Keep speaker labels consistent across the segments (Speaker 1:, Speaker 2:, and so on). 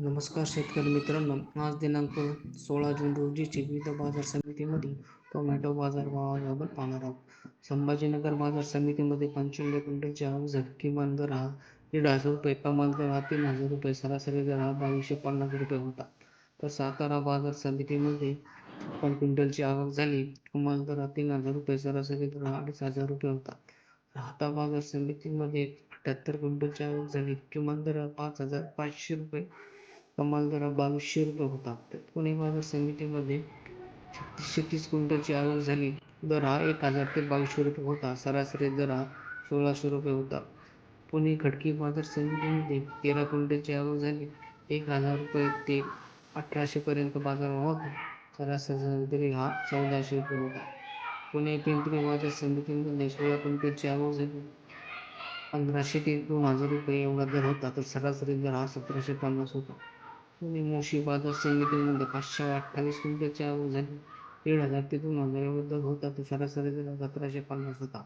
Speaker 1: नमस्कार शेतकरी मित्रांनो. आज दिनांक सोळा जून रोजीची विविध बाजार समितीमध्ये टोमॅटो बाजार भावाबाबत पाहणार आहोत. संभाजीनगर बाजार समितीमध्ये पंचवीस क्विंटलची आवक झाली. किमान दर हा दीड हजार रुपये कमाल दर हा तीन हजार रुपये सरासरी दर हा बावीसशे पन्नास रुपये होता. तर सातारा बाजार समितीमध्ये पण क्विंटलची आवक झाली. कमाल दर हा तीन हजार रुपये सरासरी दर हा अडीच हजार रुपये होता. राहता बाजार समितीमध्ये अठ्याहत्तर क्विंटलची आवक झाली. किमान दर हा पाच हजार पाचशे रुपये कमाल दर बावीसशे रुपये होता तर पुणे बाजार समितीमध्ये छत्तीसशे तीस क्विंटलची आवक झाली. दर हा एक हजार ते बावीसशे रुपये होता. सरासरी दर हा सोळाशे रुपये होता. पुणे खडकी बाजार समितीमध्ये तेरा क्विंटलची आवक झाली. एक हजार रुपये ते अठराशेपर्यंत बाजार होता. सरासरी दर हा चौदाशे रुपये होता. पुणे पिंपरी बाजार समितीमध्ये सोळा क्विंटलची आवक झाली. पंधराशे ते दोन हजार रुपये एवढा दर होता. तर सरासरी दर हा सतराशे पन्नास होता. पुणे मोशी बाजार समितीमध्ये पाचशे अठ्ठावीस क्विंटलच्या आवक झाली दीड हजार ते दोन हजार दर होता तर सरासरी दर सतराशे पन्नास होता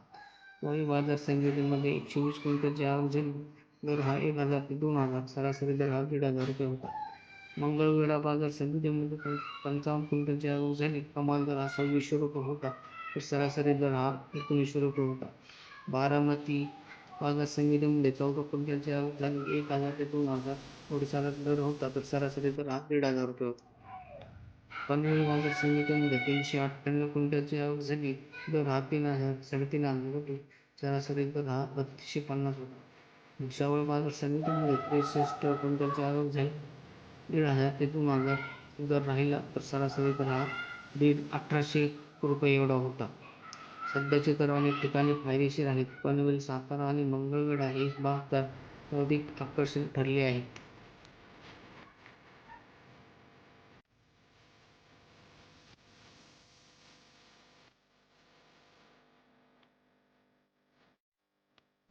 Speaker 1: वाई बाजार समितीमध्ये एकशे वीस क्विंटलची आवक झाली दर हा एक हजार ते दोन हजार सरासरी दर हा दीड हजार रुपये होता मंगळवेढा बाजार समितीमध्ये पंचावन्न क्विंटलची आवक झाली कमाल दर हा सव्वीसशे रुपये होता. तर सरासरी दर हा एकोणीसशे रुपये होता. बारामती बाजार समितीमध्ये चौदा क्विंटलची झाली एक हजार ते दोन हजार ओडिशाला दर होता तर सरासरी दर हा दीड हजार रुपये होता. पनवेल बाजार संगीतामध्ये तीनशे अठ्ठ्याण्णव क्विंटलची आवक झाली दर हा तीन हजार साडेतीन हजार रुपये सरासरी दर हा बत्तीसशे पन्नास होता. भुसावळ बाजार समितीमध्ये त्रेसष्ट क्विंटलची आवक झाली दीड हजार ते दोन हजार दर राहिला तर सरासरी दर हा दीड अठराशे रुपये एवढा होता. सध्याचे तर अनेक ठिकाणी फायदेशीर आहेत. पनवेल सातारा आणि मंगळवेढा हे तर अधिक आकर्षक ठरले आहे